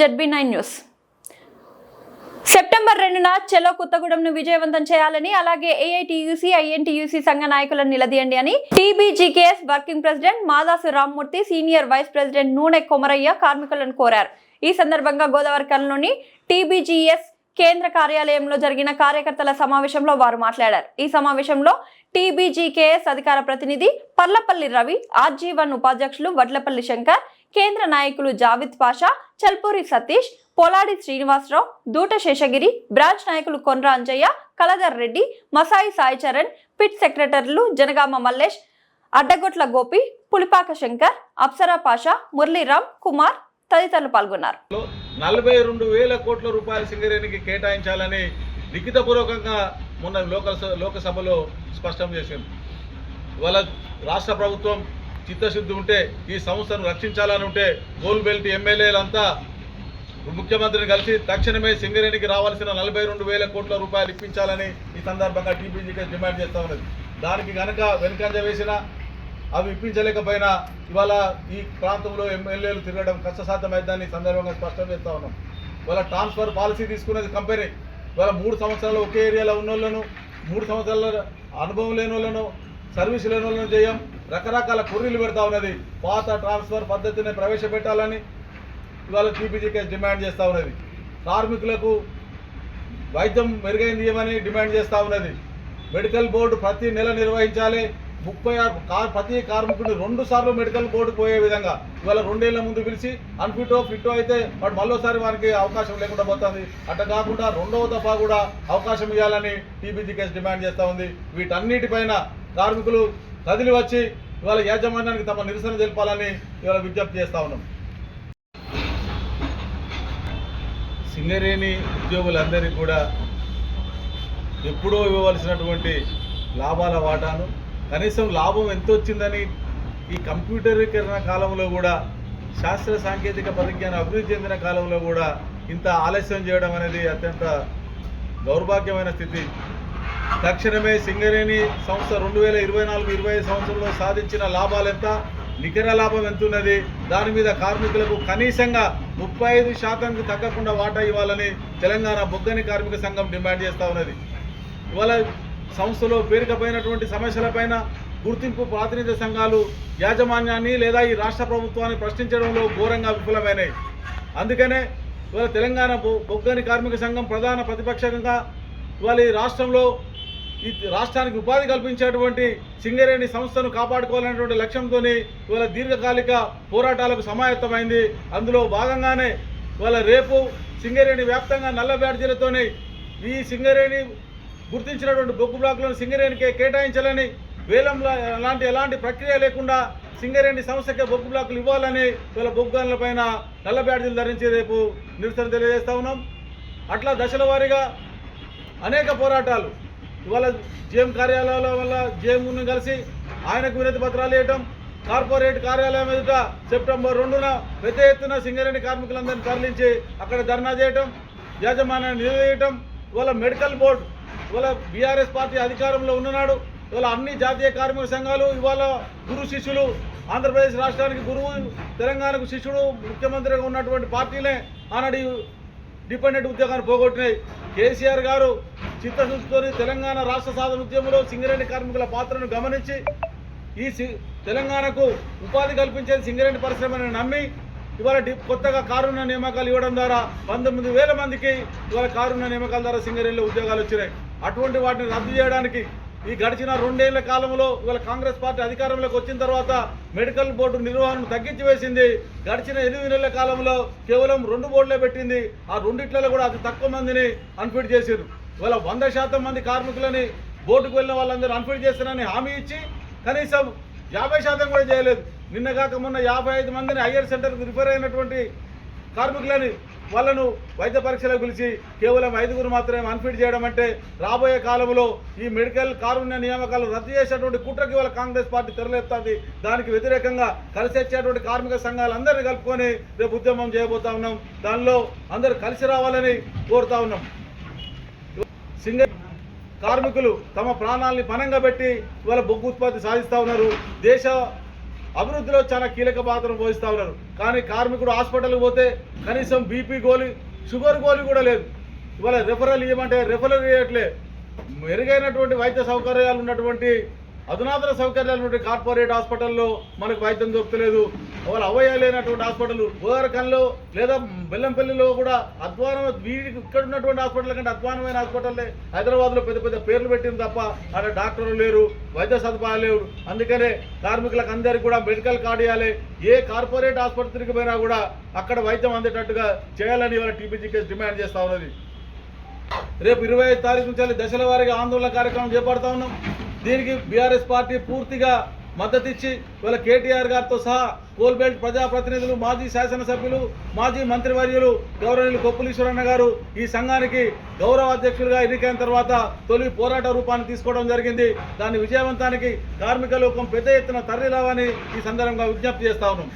ZB nine news. September రెండున చెలో కొత్తగూడెంను విజయవంతం చేయాలని అలాగే ఏఐటియుసి ఐఎన్టీయూసీ సంఘ నాయకులను నిలదీయండి అని TBGKS working president Madasu Rammurthy senior vice president Nune Komaraiah కార్మికులను కోరారు. ఈ సందర్భంగా గోదావరికల్లోని టీబీజీఎస్ కేంద్ర కార్యాలయంలో జరిగిన కార్యకర్తల సమావేశంలో వారు మాట్లాడారు. ఈ సమావేశంలో టీబీజీకేఎస్ అధికార ప్రతినిధి పర్లపల్లి రవి ఆర్జీవన్ ఉపాధ్యక్షులు వడ్లపల్లి శంకర్ కేంద్ర నాయకులు జావిద్ పాషా చల్పూరి సతీష్ పొలాడి శ్రీనివాసరావు దూట శేషగిరి బ్రాంచ్ నాయకులు కొండ్ర అంజయ్య కలదర్ రెడ్డి మసాయి సాయి చరణ్ పిట్ సెక్రటరీలు జనగామ మల్లేష్ అడ్డగొట్ల గోపి పులిపాక శంకర్ అప్సరా పాషా మురళీరామ్ కుమార్ తదితరులు పాల్గొన్నారు. నలభై రెండు వేల కోట్ల రూపాయల సింగరేణికి కేటాయించాలని లిఖితపూర్వకంగా మొన్న లోకల్ లోకసభలో స్పష్టం చేసింది. ఇవాళ రాష్ట్ర ప్రభుత్వం చిత్తశుద్ధి ఉంటే ఈ సంస్థను రక్షించాలని ఉంటే గోల్ బెల్ట్ ఎమ్మెల్యేలంతా ముఖ్యమంత్రిని కలిసి తక్షణమే సింగరేణికి రావాల్సిన నలభై రెండు వేల కోట్ల రూపాయలు ఇప్పించాలని ఈ సందర్భంగా టీపీజీకి డిమాండ్ చేస్తా ఉన్నది. దానికి గనక వెనుకంజ వేసిన అవి ఇప్పించలేకపోయినా ఇవాళ ఈ ప్రాంతంలో ఎమ్మెల్యేలు తిరగడం కష్టసాధ్యమైందని సందర్భంగా స్పష్టం చేస్తా ఉన్నాం. ఇవాళ ట్రాన్స్ఫర్ పాలసీ తీసుకున్నది కంపెనీ. ఇవాళ మూడు సంవత్సరాలు ఒకే ఏరియాలో ఉన్న మూడు సంవత్సరాల అనుభవం లేని వాళ్ళను సర్వీస్ లేని వాళ్ళను చేయం. రకరకాల కుర్రీలు పెడతా ఉన్నది. పాత ట్రాన్స్ఫర్ పద్ధతిని ప్రవేశపెట్టాలని ఇవాళ టీపీజీ డిమాండ్ చేస్తూ ఉన్నది. కార్మికులకు వైద్యం మెరుగైంది ఏమని డిమాండ్ చేస్తూ ఉన్నది. మెడికల్ బోర్డు ప్రతి నెల నిర్వహించాలి. ముప్పై ఆరు కార్ ప్రతి కార్మికుడు రెండు సార్లు మెడికల్ బోర్డు పోయే విధంగా ఇవాళ రెండేళ్ళ ముందు పిలిచి అన్ఫిటో ఫిట్టో అయితే వాడు మళ్ళోసారి వారికి అవకాశం లేకుండా పోతుంది. అట్ట కాకుండా రెండవ దఫా కూడా అవకాశం ఇవ్వాలని టీబీజీ కేసు డిమాండ్ చేస్తూ ఉంది. వీటన్నిటిపైన కార్మికులు కదిలి వచ్చి ఇవాళ యాజమాన్యానికి తమ నిరసన తెలపాలని ఇవాళ విజ్ఞప్తి చేస్తా ఉన్నాం. సింగరేణి ఉద్యోగులందరికీ కూడా ఎప్పుడో ఇవ్వవలసినటువంటి లాభాల వాటాను కనీసం లాభం ఎంత వచ్చిందని ఈ కంప్యూటరీకరణ కాలంలో కూడా శాస్త్ర సాంకేతిక పరిజ్ఞానం అభివృద్ధి చెందిన కాలంలో కూడా ఇంత ఆలస్యం చేయడం అనేది అత్యంత దౌర్భాగ్యమైన స్థితి. తక్షణమే సింగరేణి సంస్థ రెండు వేల ఇరవై నాలుగు ఇరవై సంవత్సరంలో సాధించిన లాభాలు ఎంత? నికర లాభం ఎంత ఉన్నది దాని మీద కార్మికులకు కనీసంగా ముప్పై ఐదు శాతానికి తగ్గకుండా వాటా ఇవ్వాలని తెలంగాణ బొగ్గని కార్మిక సంఘం డిమాండ్ చేస్తూ ఉన్నది. ఇవాళ సంస్థలో పేరుకపోయినటువంటి సమస్యలపైన గుర్తింపు ప్రాతినిధ్య సంఘాలు యాజమాన్యాన్ని లేదా ఈ రాష్ట్ర ప్రభుత్వాన్ని ప్రశ్నించడంలో ఘోరంగా విఫలమైనాయి. అందుకనే ఇవాళ తెలంగాణ బొ- బొగ్గని కార్మిక సంఘం ప్రధాన ప్రతిపక్షంగా ఇవాళ ఈ రాష్ట్రంలో ఈ రాష్ట్రానికి ఉపాధి కల్పించేటువంటి సింగరేణి సంస్థను కాపాడుకోవాలనేటువంటి లక్ష్యంతో ఇవాళ దీర్ఘకాలిక పోరాటాలకు సమాయత్తమైంది. అందులో భాగంగానే ఇవాళ రేపు సింగరేణి వ్యాప్తంగా నల్ల బ్యాడ్జీలతోని ఈ సింగరేణి గుర్తించినటువంటి బొగ్గు బ్లాకులను సింగరేణికే కేటాయించాలని వేలం లాంటి ఎలాంటి ప్రక్రియ లేకుండా సింగరేణి సంస్థకే బొగ్గు బ్లాకులు ఇవ్వాలని ఇవాళ బొగ్గు పైన నల్ల బ్యాడ్జీలు ధరించి రేపు నిరసన తెలియజేస్తా ఉన్నాం. అట్లా దశల వారీగా అనేక పోరాటాలు ఇవాళ జేఎం కార్యాలయాల వల్ల జేఎంను కలిసి ఆయనకు వినతి పత్రాలు వేయటం కార్పొరేట్ కార్యాలయం ఎదుట సెప్టెంబర్ రెండున పెద్ద ఎత్తున సింగరేణి కార్మికులందరినీ తరలించి అక్కడ ధర్నా చేయటం యాజమాన్యాన్ని నిలదీయటం ఇవాళ మెడికల్ బోర్డు ఇవాళ బీఆర్ఎస్ పార్టీ అధికారంలో ఉన్ననాడు ఇవాళ అన్ని జాతీయ కార్మిక సంఘాలు ఇవాళ గురు శిష్యులు ఆంధ్రప్రదేశ్ రాష్ట్రానికి గురువు తెలంగాణకు శిష్యుడు ముఖ్యమంత్రిగా ఉన్నటువంటి పార్టీలే ఆనాడు డిపెండెంట్ ఉద్యోగాన్ని పోగొట్టినాయి. కేసీఆర్ గారు చిత్తశుద్ధితోని తెలంగాణ రాష్ట్ర సాధన ఉద్యమంలో సింగరేణి కార్మికుల పాత్రను గమనించి ఈ సి- తెలంగాణకు ఉపాధి కల్పించేది సింగరేణి పరిశ్రమని నమ్మి ఇవాళ కొత్తగా కారుణ్య నియామకాలు ఇవ్వడం ద్వారా పంతొమ్మిది వేల మందికి ఇవాళ కారుణ్య నియామకాల ద్వారా సింగరేణిలో ఉద్యోగాలు వచ్చినాయి. అటువంటి వాటిని రద్దు చేయడానికి ఈ గడిచిన రెండేళ్ళ కాలంలో ఇవాళ కాంగ్రెస్ పార్టీ అధికారంలోకి వచ్చిన తర్వాత మెడికల్ బోర్డు నిర్వహణను తగ్గించి వేసింది. గడిచిన ఎనిమిది నెలల కాలంలో కేవలం రెండు బోర్డులే పెట్టింది. ఆ రెండిట్లలో కూడా అతి తక్కువ మందిని అన్ఫిట్ చేశారు ఇవాళ వంద శాతం మంది కార్మికులని బోర్డుకు వెళ్ళిన వాళ్ళందరూ అన్ఫిట్ చేస్తారని హామీ ఇచ్చి కనీసం యాభై శాతం కూడా చేయలేదు. నిన్న కాక మొన్న యాభై ఐదు మందిని హయ్యర్ సెంటర్కి రిఫర్ అయినటువంటి కార్మికులని వాళ్ళను వైద్య పరీక్షలకు పిలిచి కేవలం ఐదుగురు మాత్రమే అన్ఫిట్ చేయడం అంటే రాబోయే కాలంలో ఈ మెడికల్ కారుణ్య నియామకాలు రద్దు చేసేటువంటి కుట్రకి వాళ్ళ కాంగ్రెస్ పార్టీ తెరలేపుతుంది. దానికి వ్యతిరేకంగా కలిసి వచ్చేటువంటి కార్మిక సంఘాలందరినీ కలుపుకొని రేపు ఉద్యమం చేయబోతా ఉన్నాం. దానిలో అందరూ కలిసి రావాలని కోరుతా ఉన్నాం. సింగర్ కార్మికులు తమ ప్రాణాలని పనంగా పెట్టి ఇవాళ బొగ్గు ఉత్పత్తి సాధిస్తూ ఉన్నారు. దేశ అభివృద్ధిలో చాలా కీలక పాత్ర పోషిస్తూ ఉన్నారు. కానీ కార్మికుడు హాస్పిటల్కి పోతే కనీసం బీపీ గోళీ షుగర్ గోళీ కూడా లేదు. ఇవాళ రెఫరల్ ఇవ్వమంటే రెఫరల్ ఇవ్వట్లే. మెరుగైనటువంటి వైద్య సౌకర్యాలు ఉన్నటువంటి అధునాతన సౌకర్యాలు కార్పొరేట్ హాస్పిటల్లో మనకు వైద్యం దొరకలేదు వాళ్ళు అవయవ లేనటువంటి హాస్పిటల్ గోరకంలో లేదా బెల్లంపల్లిలో కూడా అధ్వానం వీడికి ఇక్కడ ఉన్నటువంటి హాస్పిటల్ కంటే అధ్వానమైన హాస్పిటల్లే. హైదరాబాద్లో పెద్ద పెద్ద పేర్లు పెట్టింది తప్ప అక్కడ డాక్టర్లు లేరు వైద్య సదుపాయాలు లేవు. అందుకనే కార్మికులకు అందరికీ కూడా మెడికల్ కార్డు ఇవ్వాలి. ఏ కార్పొరేట్ ఆసుపత్రికి పోయినా కూడా అక్కడ వైద్యం అందేటట్టుగా చేయాలని ఇవాళ టీపీజీకేస్ డిమాండ్ చేస్తూ ఉన్నది. రేపు ఇరవై ఐదు తారీఖు నుంచి దశల వారీగా ఆందోళన కార్యక్రమం చేపడతా ఉన్నాం. దీనికి బీఆర్ఎస్ పార్టీ పూర్తిగా మద్దతు ఇచ్చి ఇవాళ కేటీఆర్ గారితో సహా కోల్బెల్ట్ ప్రజాప్రతినిధులు మాజీ శాసనసభ్యులు మాజీ మంత్రివర్యులు గౌరవనీయులు కొప్పులీశ్వరన్న గారు ఈ సంఘానికి గౌరవ అధ్యక్షులుగా ఎన్నికైన తర్వాత తొలి పోరాట రూపాన్ని తీసుకోవడం జరిగింది. దాని విజయవంతానికి కార్మిక లోకం పెద్ద ఎత్తున తరలిరావని ఈ సందర్భంగా విజ్ఞప్తి చేస్తా ఉన్నాం.